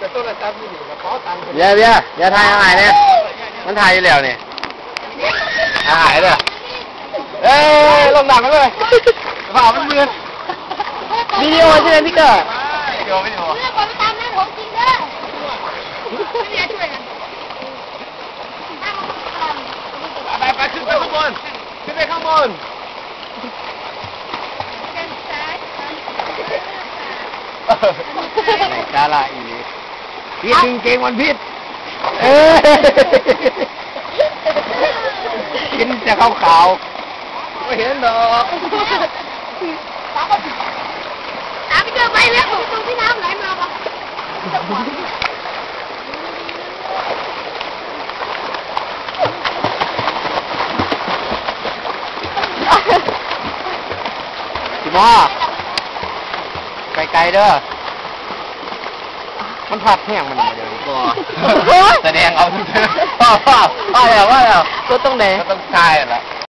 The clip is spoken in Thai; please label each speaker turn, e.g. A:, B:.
A: เบียร์เบียร์เบียร์ถ่ายเอาหายเนี่ยมันถ่ายอยู่แล้วเนี่ยเอาหายเลยเอ้ยลงหนักกันเลยฝ่ามันมือวิดีโอใช่ไหมพี่เกิดวิดีโอวิดีโอ
B: เรื่องผมตามแม่ผมจริงเด้อไม่มีอะไรช่วยกัน
A: ไปไปขึ้นไปข้างบนขึ้นไปข้างบนไหนกาลาอี นี่พิษจริงๆมันพิษเอ้ยกินจะขาวขาวๆไม่เห็นหรอก
B: ตามไปเจอไปแล้วตรงที่น้ำไหลมาปะ
A: พี่หมอไกลๆเด้อ มันผัดแห้งมันมาเดี๋ยวนี้แสดงเอาเถอะพ่อพ่อพ่อแล้วว่าแล้ว
C: ตัวตรงไหน
A: ก็ต้องทายแหละ